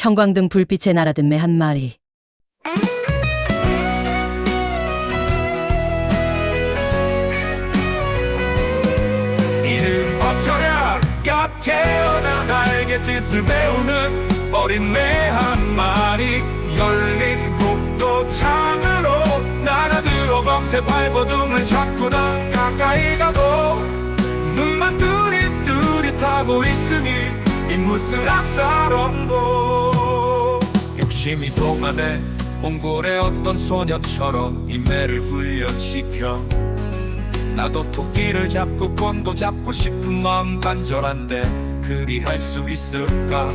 형광등 불빛에 날아든 매 한 마리. 이는 어쩌랴 갓 깨어나 날개 짓을 배우는 어린 매 한 마리. 열린 복도 창으로 날아들어 검새 발버둥을 잡고나 가까이 가고 눈만 뚜릿뚜릿하고 있으니 입무슨 악사롱고 욕심이 동안에 몽골의 어떤 소녀처럼 인매를 훈련시켜. 나도 토끼를 잡고 곤도 잡고 싶은 마음 간절한데 그리 할 수 있을까?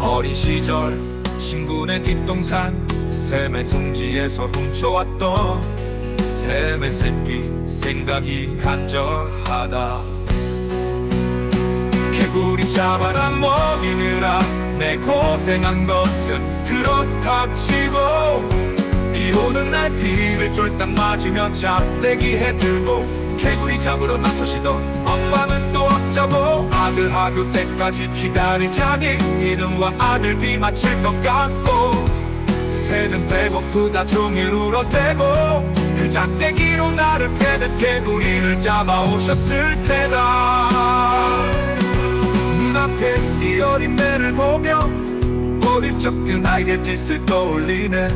어린 시절 친구네 뒷동산 샘의 둥지에서 훔쳐왔던 샘의 새끼 생각이 간절하다. 개구리 잡아라 먹이느라 내 고생한 것은 그렇다 치고 비 오는 날 비를 쫄딱 맞으며 잡대기 해들고 개구리 잡으러 나서시던 엄마는 또 어쩌고 아들 학교 때까지 기다리자니 이름과 아들 비 맞힐 것 같고 새는 배고프다 종일 울어대고 그 작대기로 나를 패듯 개구리를 잡아오셨을 테다 이 어린 매를 보며 적그 나에게 짓을 떠올리네.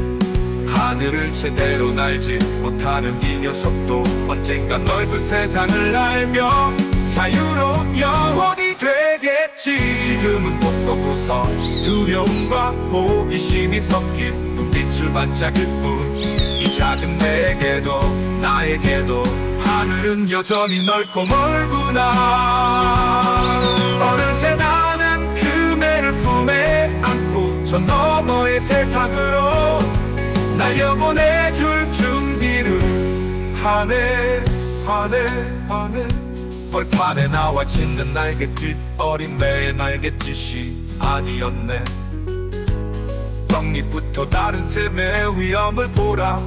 하늘을 제대로 날지 못하는 이 녀석도 언젠간 넓은 세상을 알며 자유로운 영혼이 되겠지. 지금은 복도 구석 두려움과 호기심이 섞인 눈빛을 반짝일 뿐 이 작은 내게도 나에게도 하늘은 여전히 넓고 멀구나 저 너머의 세상으로 날려보내줄 준비를. 하네 하네 하네 벌판에 나와 짖는 날갯짓 어린 매의 날갯짓이 아니었네. 떡잎부터 다른 샘의 위험을 보라.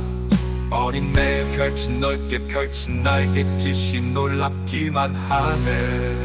어린 매의 펼친 넓게 펼친 날갯짓이 놀랍기만 하네